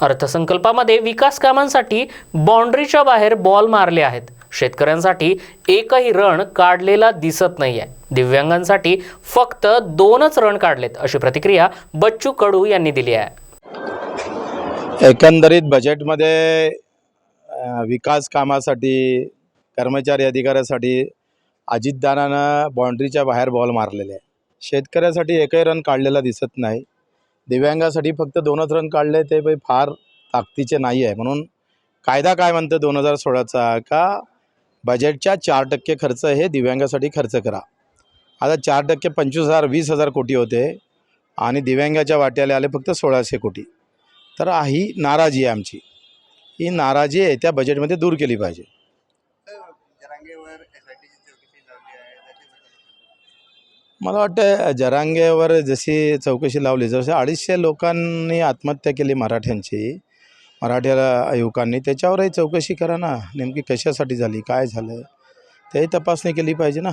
अर्थसंकल्पामध्ये विकास कामांसाठी बाँड्रीच्या बाहेर बॉल मारले आहेत. शेतकऱ्यांसाठी एकही रण काढलेला दिसत नाहीये. दिव्यांगांसाठी फक्त दोनच रण काढलेत अशी प्रतिक्रिया बच्चू कडू यांनी दिली आहे. एकंदरीत बजेटमध्ये विकास कामासाठी कर्मचारी अधिकाऱ्यासाठी अजितदानानं बाँड्रीच्या बाहेर बॉल मारलेले आहे शेतकऱ्यासाठी एकही रन काढलेला दिसत नाही. दिव्यांगासाठी फक्त दोनच रन काढले ते पण फार ताकदीचे नाही आहे. म्हणून कायदा काय म्हणतं दोन हजार सोळाचा? का बजेटच्या चार टक्के खर्च हे दिव्यांगासाठी खर्च करा. आता चार टक्के पंचवीस हजार वीस हजार कोटी होते आणि दिव्यांगाच्या वाट्याला आले फक्त सोळाशे कोटी. तर ही नाराजी आहे आमची. ही नाराजी आहे त्या बजेटमध्ये दूर केली पाहिजे. मला वाटतं जरांगेवर जशी चौकशी लावली जसं अडीचशे लोकांनी आत्महत्या केली मराठ्यांची मराठ्याला युवकांनी त्याच्यावरही चौकशी करा ना. नेमकी कशासाठी झाली काय झालं? तेही तपासणी केली पाहिजे ना.